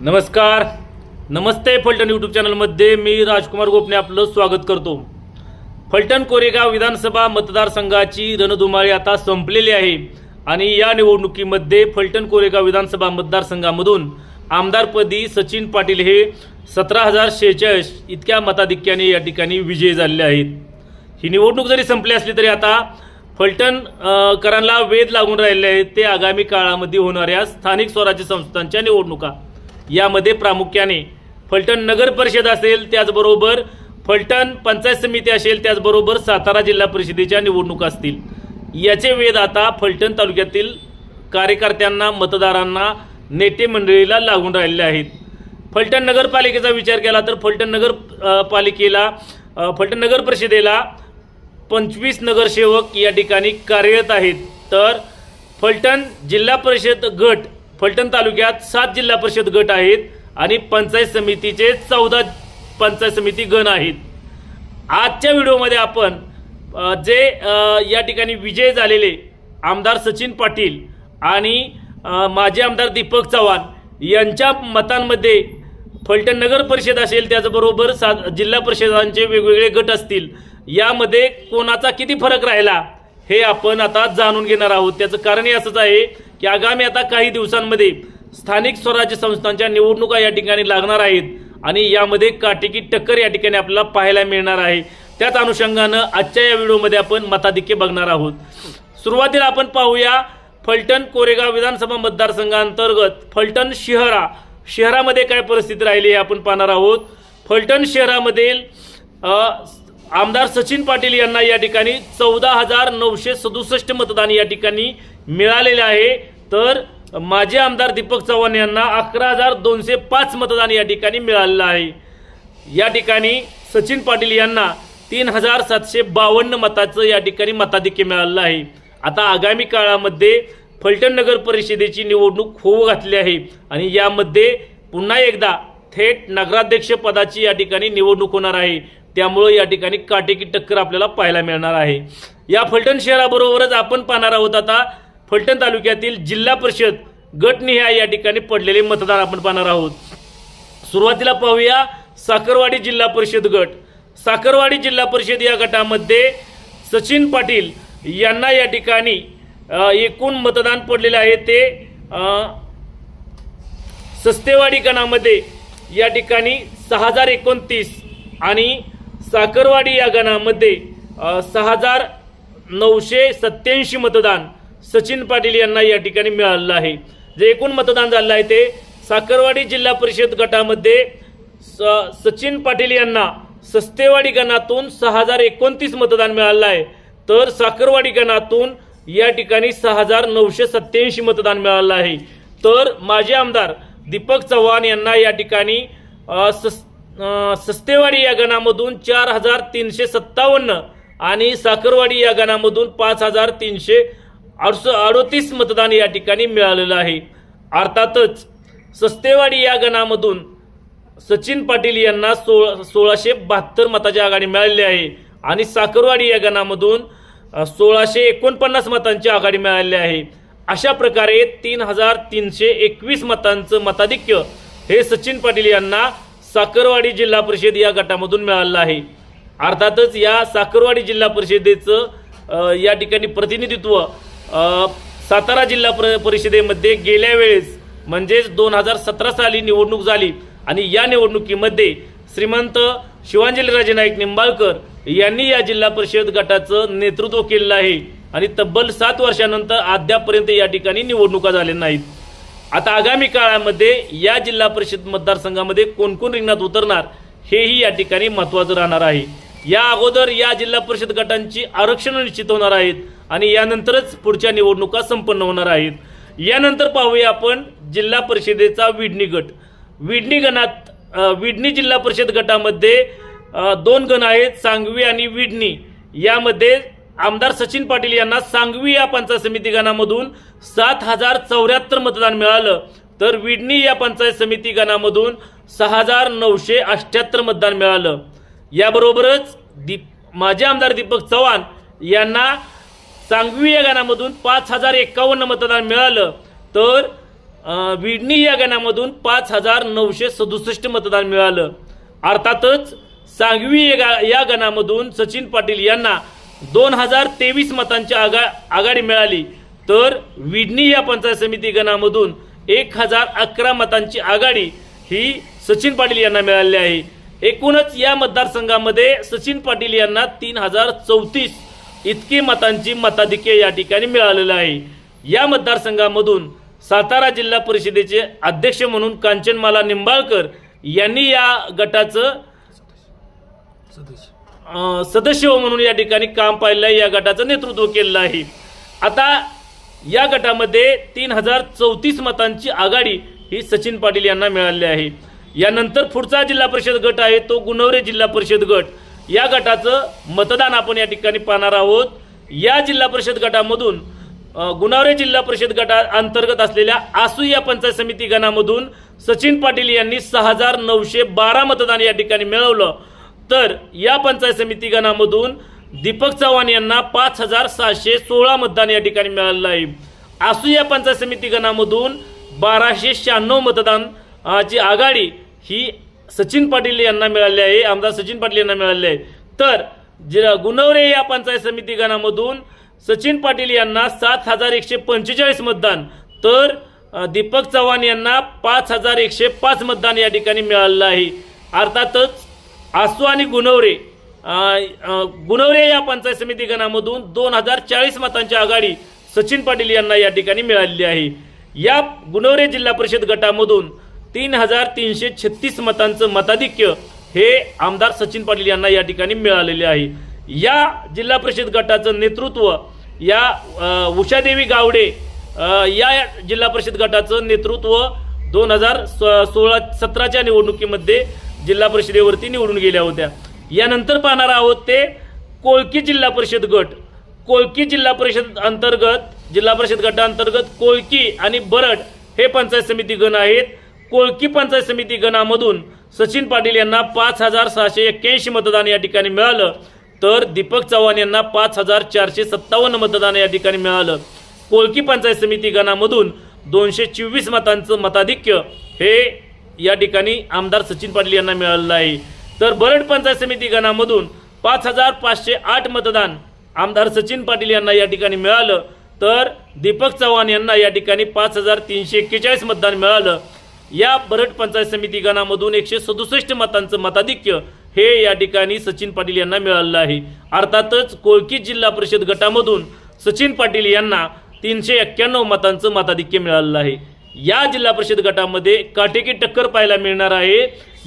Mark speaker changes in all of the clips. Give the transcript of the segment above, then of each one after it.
Speaker 1: नमस्कार. नमस्ते फलटण यूट्यूब चॅनलमध्ये मी राजकुमार गोपने आपलं स्वागत करतो. फलटण कोरेगाव विधानसभा मतदारसंघाची रणधुमाळी आता संपलेली आहे आणि या निवडणुकीमध्ये फलटण कोरेगाव विधानसभा मतदारसंघामधून आमदारपदी सचिन पाटील हे सतरा हजार शेहेचाळीस इतक्या मताधिक्याने या ठिकाणी विजयी झालेले आहेत. ही निवडणूक जरी संपली असली तरी आता फलटण करांना वेध लागून राहिले आहेत. ते आगामी काळामध्ये होणाऱ्या स्थानिक स्वराज्य संस्थांच्या निवडणुका. यामध्ये प्रामुख्याने फलटण नगर परिषद असेल त्याचबरोबर फलटण पंचायत समिती असेल त्याचबरोबर सातारा जिल्हा परिषदेच्या निवडणुका असतील. याचे वेध आता फलटण तालुक्यातील कार्यकर्त्यांना मतदारांना नेते मंडळीला लागून राहिलेले आहेत. फलटण नगरपालिकेचा विचार केला तर फलटण नगर पालिकेला फलटण नगर परिषदेला पंचवीस नगरसेवक या ठिकाणी कार्यरत आहेत. तर फलटण जिल्हा परिषद गट फलटण तालुक्यात सात जिल्हा परिषद गट आहेत आणि पंचायत समितीचे चौदा पंचायत समिती गण आहेत. आजच्या व्हिडिओमध्ये आपण जे या ठिकाणी विजय झालेले आमदार सचिन पाटील आणि माजी आमदार दीपक चव्हाण यांच्या मतांमध्ये फलटण नगर परिषद असेल त्याचबरोबर सा जिल्हा परिषदांचे वेगवेगळे गट असतील यामध्ये कोणाचा किती फरक राहिला हे आपण आता जाणून घेणार आहोत. त्याचं कारण हे असंच आहे की आगामी आता काही दिवसांमध्ये स्थानिक स्वराज्य संस्थांच्या निवडणुका या ठिकाणी लागणार आहेत आणि यामध्ये काटेकी टक्कर या ठिकाणी आपल्याला पाहायला मिळणार आहे. त्याच अनुषंगानं आजच्या या व्हिडिओमध्ये आपण मताधिक्य बघणार आहोत. सुरुवातीला आपण पाहूया फलटण कोरेगाव विधानसभा मतदारसंघांतर्गत फलटण शहरा. शहरामध्ये काय परिस्थिती राहिली हे आपण पाहणार आहोत. फलटण शहरामधील आमदार सचिन पाटील यांना या ठिकाणी चौदा हजार नऊशे सदुसष्ट मतदान या ठिकाणी मिळालेले आहे. तर माजी आमदार दीपक चव्हाण यांना अकरा हजार दोनशे पाच मतदान या ठिकाणी मिळालेलं आहे. या ठिकाणी सचिन पाटील यांना तीन हजार सातशे बावन्न मताचं या ठिकाणी मताधिक्य मिळालेलं आहे. आता आगामी काळामध्ये फलटण नगर परिषदेची निवडणूक होऊ घातली आहे आणि यामध्ये पुन्हा एकदा थेट नगराध्यक्ष पदाची या ठिकाणी निवडणूक होणार आहे. त्यामुळं या ठिकाणी काटेकी टक्कर आपल्याला पाहायला मिळणार आहे. या फलटण शहराबरोबरच आपण पाहणार आहोत आता फलटण तालुक्यातील जिल्हा परिषद गटनिहाय या ठिकाणी पडलेले मतदान आपण पाहणार आहोत. सुरुवातीला पाहूया साखरवाडी जिल्हा परिषद गट. साखरवाडी जिल्हा परिषद या गटामध्ये सचिन पाटील यांना या ठिकाणी एकूण मतदान पडलेले आहे. ते सस्तेवाडी गणामध्ये या ठिकाणी सहा हजार एकोणतीस आणि साखरवाडी या गणामध्ये सहा हजार नऊशे सत्याऐंशी मतदान सचिन पाटील यांना या ठिकाणी मिळालेलं आहे. जे एकूण मतदान झालं आहे ते साखरवाडी जिल्हा परिषद गटामध्ये स सचिन पाटील यांना सस्तेवाडी गणातून सहा हजार एकोणतीस मतदान मिळालं आहे. तर साखरवाडी गणातून या ठिकाणी सहा हजार नऊशे सत्याऐंशी मतदान मिळालं आहे. तर माजी आमदार दीपक चव्हाण यांना या ठिकाणी सस सस्तेवाडी या गणामधून चार हजार तीनशे सत्तावन्न आणि साखरवाडी या गणामधून पाच हजार तीनशे आठशे अडोतीस मतदान या ठिकाणी मिळालेलं आहे. अर्थातच सस्तेवाडी या गणामधून सचिन पाटील यांना सोळा सोळाशे बहात्तर मताची आघाडी मिळालेली आहे. आणि साखरवाडी या गणामधून सोळाशे एकोणपन्नास मतांची आघाडी मिळालेली आहे. अशा प्रकारे तीन हजार तीनशे एकवीस मतांचं मताधिक्य हे सचिन पाटील यांना साखरवाडी जिल्हा परिषद या गटामधून मिळालेलं आहे. अर्थातच या साखरवाडी जिल्हा परिषदेचं या ठिकाणी प्रतिनिधित्व सातारा जिल्हा प्र परिषदेमध्ये गेल्या वेळेस म्हणजेच दोन हजार सतरा साली निवडणूक झाली आणि या निवडणुकीमध्ये श्रीमंत शिवांजलीराजे नाईक निंबाळकर यांनी या जिल्हा परिषद गटाचं नेतृत्व केलेलं आहे आणि तब्बल सात वर्षानंतर अद्यापर्यंत या ठिकाणी निवडणुका झाल्या नाहीत. आता आगामी काळामध्ये या जिल्हा परिषद मतदारसंघामध्ये कोण कोण रिंगणात उतरणार हेही या ठिकाणी महत्त्वाचं राहणार आहे. या अगोदर या जिल्हा परिषद गटांची आरक्षण निश्चित होणार आहेत. आणि यानंतरच पुढच्या निवडणुका संपन्न होणार आहेत. यानंतर पाहूया आपण जिल्हा परिषदेचा विडणी गट. विडणी गणात विडणी जिल्हा परिषद गटामध्ये दोन गण आहेत सांगवी आणि विडणी. यामध्ये आमदार सचिन पाटील यांना सांगवी या पंचायत समिती गणामधून सात हजार चौऱ्याहत्तर मतदान मिळालं. तर विडणी या पंचायत समिती गणामधून सहा हजार नऊशे अठ्ठ्याहत्तर मतदान मिळालं. याबरोबरच दीप माजी आमदार दीपक चव्हाण यांना सांगवी या गाण्यामधून पाच हजार एकावन्न मतदान मिळालं. तर विडणी या गाण्यामधून पाच हजार नऊशे सदुसष्ट मतदान मिळालं. अर्थातच सांगवी या गा- या गणामधून सचिन पाटील यांना दोन हजार तेवीस मतांची आगा आघाडी मिळाली. तर विडणी या पंचायत समिती गणामधून एक हजार अकरा मतांची आघाडी ही सचिन पाटील यांना मिळाली आहे. एकूणच या मतदारसंघामध्ये सचिन पाटील यांना तीन हजार चौतीस इतकी मतांची मताधिक्य या ठिकाणी मिळालेलं आहे. या मतदारसंघामधून सातारा जिल्हा परिषदेचे अध्यक्ष म्हणून कांचनमाला निंबाळकर यांनी या गटाचं सदस्य म्हणून या ठिकाणी काम पाहिलं आहे या गटाचं नेतृत्व केलेलं आहे. आता या गटामध्ये तीन हजार चौतीस मतांची आघाडी ही सचिन पाटील यांना मिळाली आहे. यानंतर पुढचा जिल्हा परिषद गट आहे तो गुणवरे जिल्हा परिषद गट. या गटाचं मतदान आपण या ठिकाणी पाहणार आहोत. या जिल्हा परिषद गटामधून गुणावरे जिल्हा परिषद गटा अंतर्गत असलेल्या आसू या पंचायत समिती गणामधून सचिन पाटील यांनी सहा हजार नऊशे बारा मतदान या ठिकाणी मिळवलं. तर या पंचायत समिती गणामधून दीपक चव्हाण यांना पाच हजार सहाशे सोळा मतदान या ठिकाणी मिळालेलं आहे. आसू या पंचायत समिती गणामधून बाराशे शहाण्णव मतदान ची आघाडी ही सचिन पाटील यांना मिळाले आहे आमदार सचिन पाटील यांना मिळाले आहे. तर जे गुणवरे या पंचायत समिती गणामधून सचिन पाटील यांना सात हजार एकशे पंचेचाळीस मतदान तर दीपक चव्हाण यांना पाच हजार एकशे पाच मतदान या ठिकाणी मिळालेलं आहे. अर्थातच आसू आणि गुणवरे गुणवरे या पंचायत समिती गणामधून दोन हजार चाळीस मतांची आघाडी सचिन पाटील यांना या ठिकाणी मिळालेली आहे. या गुणवरे जिल्हा परिषद गटामधून तीन हजार तीनशे छत्तीस मतांचं मताधिक्य हे आमदार सचिन पाटील यांना या ठिकाणी मिळालेले आहे. या जिल्हा परिषद गटाचं नेतृत्व या उषादेवी गावडे या जिल्हा परिषद गटाचं नेतृत्व दोन हजार सोळा सतराच्या निवडणुकीमध्ये जिल्हा परिषदेवरती निवडून गेल्या होत्या. यानंतर पाहणार आहोत ते कोळकी जिल्हा परिषद गट. कोळकी जिल्हा परिषद अंतर्गत जिल्हा परिषद गटांतर्गत कोळकी आणि बरड हे पंचायत समिती गण आहेत. कोळकी पंचायत समिती गणामधून सचिन पाटील यांना पाच हजार सहाशे एक्क्याऐंशी मतदान या ठिकाणी मिळालं. तर दीपक चव्हाण यांना पाच हजार चारशे सत्तावन्न मतदान या ठिकाणी मिळालं. कोळकी पंचायत समिती गणामधून दोनशे चोवीस मतांचं मताधिक्य हे या ठिकाणी आमदार सचिन पाटील यांना मिळालेलं आहे. तर बरड पंचायत समिती गणामधून पाच हजार पाचशे आठ मतदान आमदार सचिन पाटील यांना या ठिकाणी मिळालं. तर दीपक चव्हाण यांना या ठिकाणी पाच हजार तीनशे एक्केचाळीस मतदान मिळालं. या बरड पंचायत समिती गणामधून एकशे सदुसष्ट मतांचं मताधिक्य हे या ठिकाणी सचिन पाटील यांना मिळालेलं आहे. अर्थातच कोळकी जिल्हा परिषद गटामधून सचिन पाटील यांना तीनशे एक्क्याण्णव मतांचं मताधिक्य मिळालेलं आहे. या जिल्हा परिषद गटामध्ये काटेकी टक्कर पाहायला मिळणार आहे.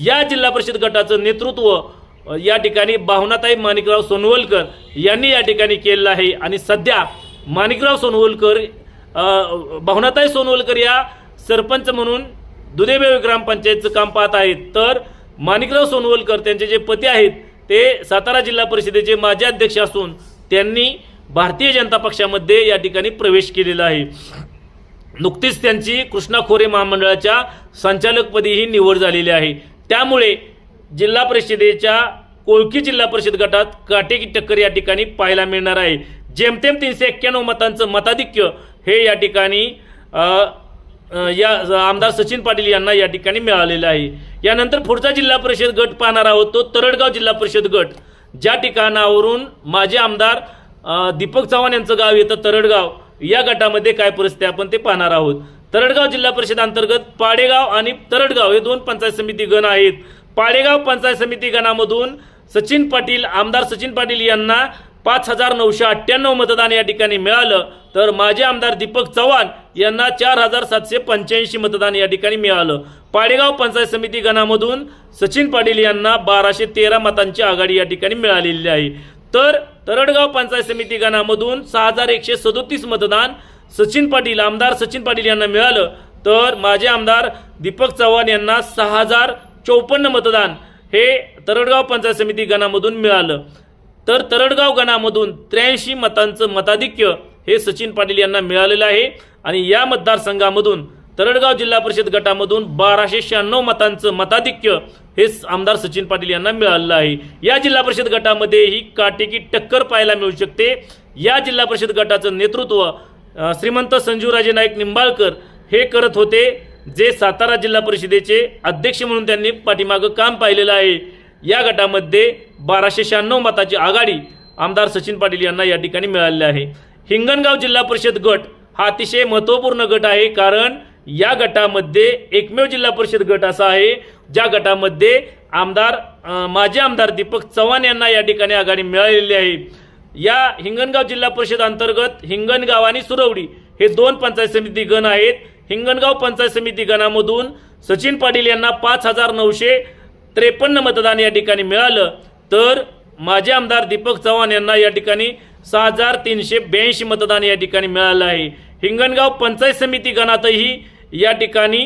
Speaker 1: या जिल्हा परिषद गटाचं नेतृत्व या ठिकाणी भावनाताई माणिकराव सोनवलकर यांनी या ठिकाणी केलेलं आहे. आणि सध्या माणिकराव सोनवलकर भावनाताई सोनवलकर या सरपंच म्हणून दुधेबेव ग्रामपंचायतचं काम पाहत आहेत. तर माणिकराव सोनवलकर त्यांचे जे पती आहेत ते सातारा जिल्हा परिषदेचे माजी अध्यक्ष असून त्यांनी भारतीय जनता पक्षामध्ये या ठिकाणी प्रवेश केलेला आहे. नुकतीच त्यांची कृष्णा खोरे महामंडळाच्या संचालकपदी ही निवड झालेली आहे. त्यामुळे जिल्हा परिषदेच्या कोळकी जिल्हा परिषद गटात काटेकी टक्कर या ठिकाणी पाहायला मिळणार आहे. जेमतेम तीनशे एक्क्याण्णव मतांचं मताधिक्य हे या ठिकाणी या आमदार सचिन पाटील यांना या ठिकाणी मिळालेलं आहे. यानंतर पुढचा जिल्हा परिषद गट पाहणार आहोत. तो तरडगाव जिल्हा परिषद गट. ज्या ठिकाणावरून माझे आमदार दीपक चव्हाण यांचं गाव येतं तरडगाव या गटामध्ये काय परिस्थिती आपण ते पाहणार आहोत. तरडगाव जिल्हा परिषद अंतर्गत पाडेगाव आणि तरडगाव हे दोन पंचायत समिती गण आहेत. पाडेगाव पंचायत समिती गणामधून सचिन पाटील आमदार सचिन पाटील यांना पाच हजार नऊशे अठ्ठ्याण्णव मतदान या ठिकाणी मिळालं. तर माजी आमदार दीपक चव्हाण यांना चार हजार सातशे पंच्याऐंशी मतदान या ठिकाणी मिळालं. पाडेगाव पंचायत समिती गणामधून सचिन पाटील यांना बाराशे तेरा मतांची आघाडी या ठिकाणी मिळालेली आहे. तर तरडगाव पंचायत समिती गणामधून सहा हजार एकशे सदोतीस मतदान सचिन पाटील आमदार सचिन पाटील यांना मिळालं. तर माजी आमदार दीपक चव्हाण यांना सहा हजार चौपन्न मतदान हे तरडगाव पंचायत समिती गणामधून मिळालं. तर तरडगाव गणामधून त्र्याऐंशी मतांचं मताधिक्य हे सचिन पाटील यांना मिळालेलं आहे. आणि या मतदारसंघामधून तरडगाव जिल्हा परिषद गटामधून बाराशे शहाण्णव मतांचं मताधिक्य हे आमदार सचिन पाटील यांना मिळालेलं आहे. या जिल्हा परिषद गटामध्ये ही काटेकी टक्कर पाहायला मिळू शकते. या जिल्हा परिषद गटाचं नेतृत्व श्रीमंत संजूराजे नाईक निंबाळकर हे करत होते जे सातारा जिल्हा परिषदेचे अध्यक्ष म्हणून त्यांनी पाठीमागं काम पाहिलेलं आहे. या गटामध्ये बाराशे शहाण्णव मताची आघाडी आमदार सचिन पाटील यांना या ठिकाणी मिळालेली आहे. हिंगणगाव जिल्हा परिषद गट हा अतिशय महत्त्वपूर्ण गट आहे कारण या गटामध्ये एकमेव जिल्हा परिषद गट असा आहे ज्या गटामध्ये आमदार माजी आमदार दीपक चव्हाण यांना या ठिकाणी आघाडी मिळालेली आहे. या हिंगणगाव जिल्हा परिषद अंतर्गत हिंगणगाव आणि सुरवडी हे दोन पंचायत समिती गण आहेत. हिंगणगाव पंचायत समिती गणामधून सचिन पाटील यांना पाच हजार नऊशे त्रेपन्न मतदान या ठिकाणी मिळालं. तर माजी आमदार दीपक चव्हाण यांना या ठिकाणी सहा हजार तीनशे ब्याऐंशी मतदान या ठिकाणी मिळालं आहे. हिंगणगाव पंचायत समिती गणातही या ठिकाणी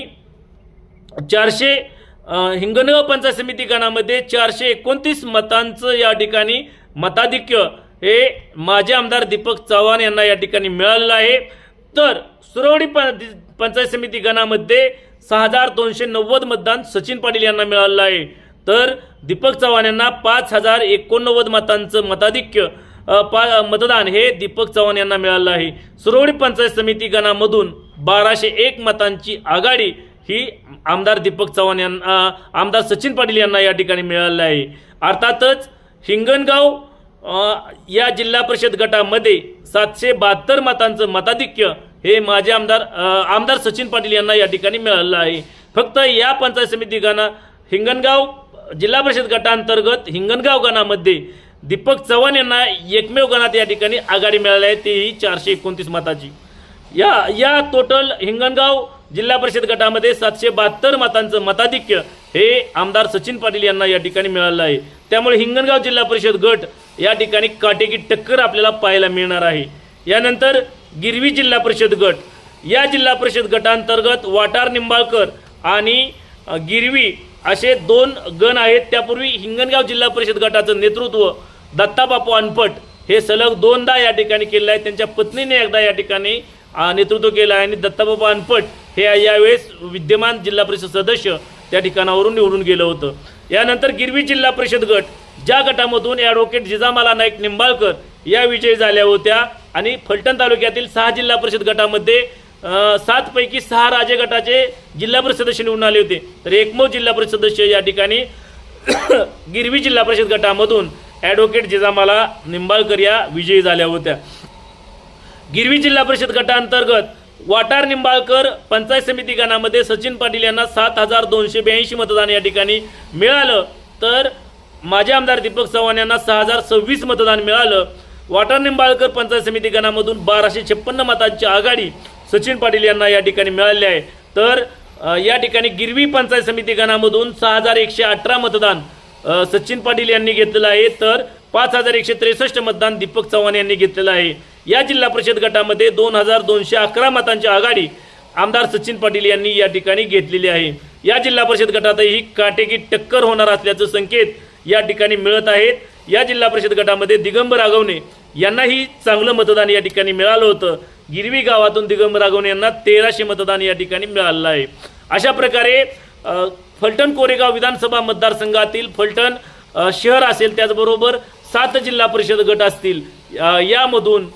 Speaker 1: चारशे हिंगणगाव पंचायत समिती गणामध्ये चारशे एकोणतीस मतांचं या ठिकाणी मताधिक्य हे माजी आमदार दीपक चव्हाण यांना या ठिकाणी मिळालेलं आहे. तर सुरवडी पंचायत समिती गणामध्ये सहा हजार दोनशे नव्वद मतदान सचिन पाटील यांना मिळालेलं आहे. तर दीपक चव्हाण यांना पाच हजार एकोणनव्वद मतांचं मताधिक्य पा मतदान हे दीपक चव्हाण यांना मिळालं आहे. सुरवडी पंचायत समिती गणामधून बाराशे एक मतांची आघाडी ही आमदार दीपक चव्हाण यांना आमदार सचिन पाटील यांना या ठिकाणी मिळालं आहे. अर्थातच हिंगणगाव या जिल्हा परिषद गटामध्ये सातशे बहात्तर मतांचं मताधिक्य हे माझे आमदार आमदार सचिन पाटील यांना या ठिकाणी मिळालं आहे. फक्त या पंचायत समिती गणा हिंगणगाव जिल्हा परिषद गटांतर्गत हिंगणगाव गणामध्ये दीपक चव्हाण यांना एकमेव गणात या ठिकाणी आघाडी मिळाली आहे. तेही चारशे एकोणतीस मताची. या या टोटल हिंगणगाव जिल्हा परिषद गटामध्ये सातशे बहात्तर मतांचं मताधिक्य हे आमदार सचिन पाटील यांना या ठिकाणी मिळालं आहे. त्यामुळे हिंगणगाव जिल्हा परिषद गट या ठिकाणी काटेकी टक्कर आपल्याला पाहायला मिळणार आहे. यानंतर गिरवी जिल्हा परिषद गट. या जिल्हा परिषद गटांतर्गत वाटार निंबाळकर आणि गिरवी असे दोन गण आहेत. त्यापूर्वी हिंगणगाव जिल्हा परिषद गटाचं नेतृत्व दत्ताबापू अनपट हे सलग दोनदा या ठिकाणी केलेलं आहे. त्यांच्या पत्नीने एकदा या ठिकाणी नेतृत्व केलं आहे. आणि दत्ताबापू अनपट हे यावेळेस विद्यमान जिल्हा परिषद सदस्य त्या ठिकाणावरून निवडून गेलं होतं. यानंतर गिरवी जिल्हा परिषद गट ज्या गटामधून ॲडव्होकेट जिजामाला नाईक निंबाळकर या विजयी झाल्या होत्या. आणि फलटण तालुक्यातील सहा जिल्हा परिषद गटामध्ये सातपैकी सहा राजे गटाचे जिल्हा परिषद सदस्य निवडून आले होते. तर एकमव जिल्हा परिषद सदस्य या ठिकाणी गिरवी जिल्हा परिषद गटामधून ॲडव्होकेट जिजामाला निंबाळकर या विजयी झाल्या होत्या. गिरवी जिल्हा परिषद गटांतर्गत वाटार निंबाळकर पंचायत समिती गणामध्ये सचिन पाटील यांना सात हजार दोनशे ब्याऐंशी मतदान या ठिकाणी मिळालं. तर माजी आमदार दीपक चव्हाण यांना सहा हजार सव्वीस मतदान मिळालं. वाटा निंबाळकर पंचायत समिती गणामधून बाराशे छप्पन्न मतांची आघाडी सचिन पाटील यांना या ठिकाणी मिळाली आहे. तर या ठिकाणी गिरवी पंचायत समिती गणामधून सहा हजार एकशे अठरा मतदान सचिन पाटील यांनी घेतलेलं आहे. तर पाच हजार एकशे त्रेसष्ट मतदान दीपक चव्हाण यांनी घेतलेलं आहे. या जिल्हा परिषद गटामध्ये दोन हजार दोनशे अकरा मतांची आघाडी आमदार सचिन पाटील यांनी या ठिकाणी घेतलेली आहे. या जिल्हा परिषद गटातही काटेकी टक्कर होणार असल्याचं संकेत या ठिकाणी मिळत आहेत. या जिल्हा परिषद गटामध्ये दिगंबर आगवणे यांनाही चांगलं मतदान या ठिकाणी मिळालं होतं. गिरवी गावातून दिगंबर राघवन यांना तेराशे मतदान या ठिकाणी मिळालं आहे. अशा प्रकारे फलटण कोरेगाव विधानसभा मतदारसंघातील फलटण शहर असेल त्याचबरोबर सात जिल्हा परिषद गट असतील यामधून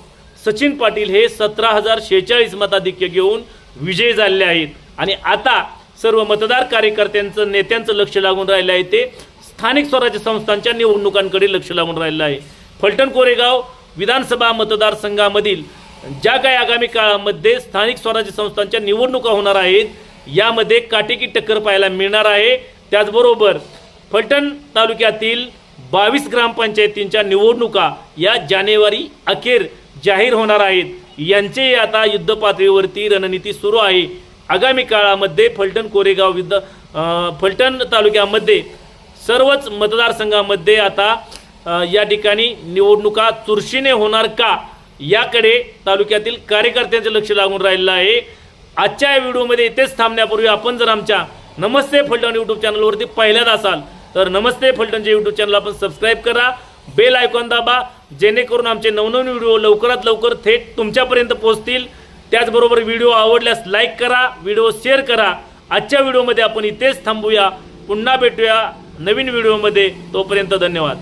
Speaker 1: सचिन पाटील हे सतरा हजार शेहेचाळीस मताधिक्य घेऊन विजयी झालेले आहेत. आणि आता सर्व मतदार कार्यकर्त्यांचं नेत्यांचं लक्ष लागून राहिलं आहे ते. स्थानिक स्वराज्य संस्थांच्या निवडणुकांकडे लक्ष लागून राहिलं आहे. फलटण कोरेगाव विधानसभा मतदारसंघामधील ज्या काही आगामी काळामध्ये स्थानिक स्वराज्य संस्थांच्या निवडणुका होणार आहेत यामध्ये काटेकी टक्कर पाहायला मिळणार आहे. त्याचबरोबर फलटण तालुक्यातील बावीस ग्रामपंचायतींच्या निवडणुका या जानेवारी अखेर जाहीर होणार आहेत. यांचे आता युद्ध पातळीवरती रणनीती सुरू आहे. आगामी काळामध्ये फलटण कोरेगाव युद्ध फलटण तालुक्यामध्ये सर्वच मतदारसंघामध्ये आता या ठिकाणी निवडणुका चुरशीने होणार का याकडे तालुक्यातील कार्यकर्त्यांचे लक्ष लागून राहिलेलं आहे. आजच्या या व्हिडिओमध्ये इथेच थांबण्यापूर्वी आपण जर आमच्या नमस्ते फलटण यूट्यूब चॅनलवरती पहिल्याच असाल तर नमस्ते फलटणचे यूट्यूब चॅनल आपण सबस्क्राईब करा बेल आयकॉन दाबा जेणेकरून आमचे नवनवीन व्हिडिओ लवकरात लवकर थेट तुमच्यापर्यंत पोहोचतील. त्याचबरोबर व्हिडिओ आवडल्यास लाईक करा व्हिडिओ शेअर करा. आजच्या व्हिडिओमध्ये आपण इथेच थांबूया. पुन्हा भेटूया नवीन व्हिडिओमध्ये. तोपर्यंत धन्यवाद.